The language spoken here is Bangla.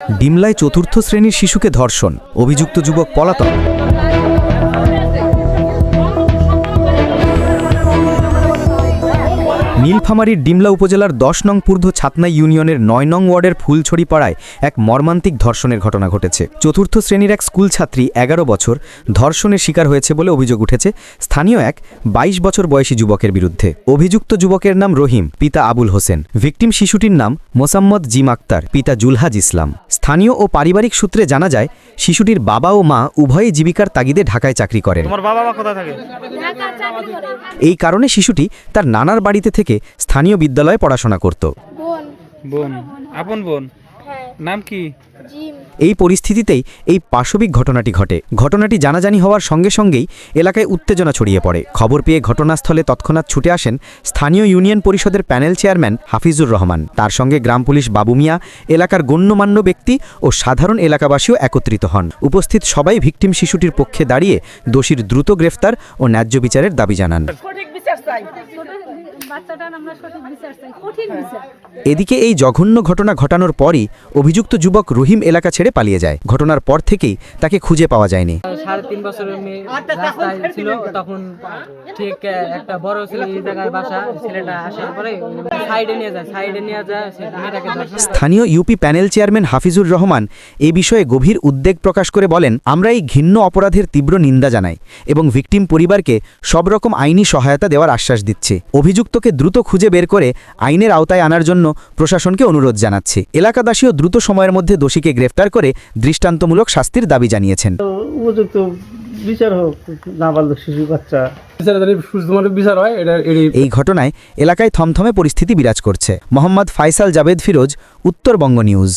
ডিমলায় চতুর্থ শ্রেণির শিশুকে ধর্ষণ অভিযুক্ত যুবক পলাতক। নীলফামারীর ডিমলা উপজেলার দশ নং পূর্ধ ছাতনা ইউনিয়নের নয় নং ওয়ার্ডের ফুলছড়ি পাড়ায় এক মর্মান্তিক ধর্ষণের ঘটনা ঘটেছে। চতুর্থ শ্রেণির এক স্কুল ছাত্রী এগারো বছর ধর্ষণের শিকার হয়েছে বলে অভিযোগ উঠেছে স্থানীয় এক ২২ বছর বয়সী যুবকের বিরুদ্ধে। অভিযুক্ত যুবকের নাম রহিম পিতা আবুল হোসেন। ভিকটিম শিশুটির নাম মোসাম্মদ জিম আক্তার পিতা জুলহাজ ইসলাম। স্থানীয় ও পারিবারিক সূত্রে জানা যায় শিশুটির বাবা ও মা উভয়ই জীবিকার তাগিদে ঢাকায় চাকরি করেন। এই কারণে শিশুটি তার নানার বাড়িতে থেকে স্থানীয় বিদ্যালয়ে পড়াশোনা করত। বোন। বোন। আপন বোন? হ্যাঁ। নাম কি? এই পরিস্থিতিতেই এই পাশবিক ঘটনাটি ঘটে। ঘটনাটি জানাজানি হওয়ার সঙ্গে সঙ্গেই এলাকায় উত্তেজনা ছড়িয়ে পড়ে। খবর পেয়ে ঘটনাস্থলে তৎক্ষণাৎ ছুটে আসেন স্থানীয় ইউনিয়ন পরিষদের প্যানেল চেয়ারম্যান হাফিজুর রহমান। তার সঙ্গে গ্রাম পুলিশ বাবু মিয়া এলাকার গণ্যমান্য ব্যক্তি ও সাধারণ এলাকাবাসীও একত্রিত হন। উপস্থিত সবাই ভিকটিম শিশুটির পক্ষে দাঁড়িয়ে দোষীর দ্রুত গ্রেফতার ও ন্যায্য বিচারের দাবি জানান। সঠিক বিচার চাই বাচ্চাটার আমরা সঠিক বিচার চাই কঠিন বিচার। এদিকে এই জঘন্য ঘটনা ঘটানোর পরই অভিযুক্ত যুবক রহিম এলাকা ছেড়ে পালিয়ে যায়। ঘটনার পর থেকেই তাকে খুঁজে পাওয়া যায়নি। সাড়ে তিন বছরের মেয়ে রাস্তায় ছিল তখন ঠিক একটা বড় ছেলে এই জায়গায় বাসা ছেলেটা আসার পরে সাইডে নিয়ে যায় সাইডে নিয়ে যায়। স্থানীয় UP panel chairman Hafizur Rahman এ বিষয়ে গভীর উদ্বেগ প্রকাশ করে বলেন আমরা এই ঘিন্ন অপরাধের তীব্র নিন্দা জানাই এবং ভিকটিম পরিবারকে সব রকম আইনি সহায়তা দেওয়ার আশ্বাস দিচ্ছি। অভিযুক্তকে দ্রুত খুঁজে বের করে আইনের আওতায় আনার জন্য প্রশাসনকে অনুরোধ জানাচ্ছি। এলাকাবাসীও দ্রুত সময়ের মধ্যে দোষীকে গ্রেফতার করে দৃষ্টান্তমূলক শাস্তির দাবি জানিয়েছেন। উপযুক্ত বিচার হোক নাবালক শিশু বাচ্চা। বিচারে যদি সুস্থমানের বিচার হয় এই ঘটনায় এলাকায় থমথমে পরিস্থিতি বিরাজ করছে। মোহাম্মদ ফাইসাল জাবেদ ফিরোজ উত্তরবঙ্গ নিউজ।